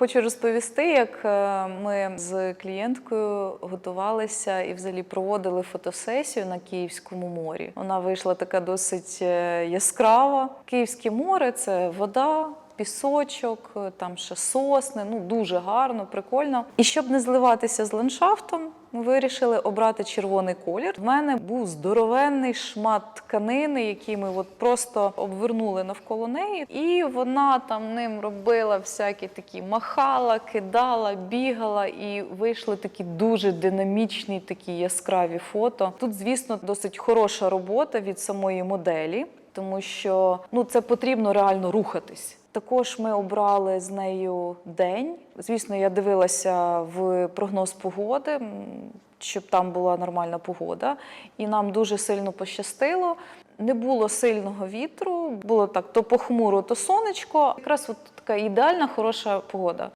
Хочу розповісти, як е, ми з клієнткою готувалися і взагалі проводили фотосесію на Київському морі. Вона вийшла така досить е, яскрава. Київське море це вода. Пісочок, е, там ще сосни, ну дуже гарно, прикольно. І щоб не зливатися з ландшафтом, ми вирішили обрати червоний колір. В мене був здоровенний шмат тканини, який ми от просто обвернули навколо неї, і вона там ним робила всякі такі махала, кидала, бігала, і вийшли такі дуже динамічні, такі яскраві фото. Тут, звісно, досить хороша робота від самої моделі, тому що ну це потрібно реально рухатись. Також ми обрали з нею день. Звісно, я дивилася в прогноз погоди, щоб там була нормальна погода, і нам дуже сильно пощастило. Не було сильного вітру, було так то похмуро, то сонечко. Якраз от така ідеальна хороша погода.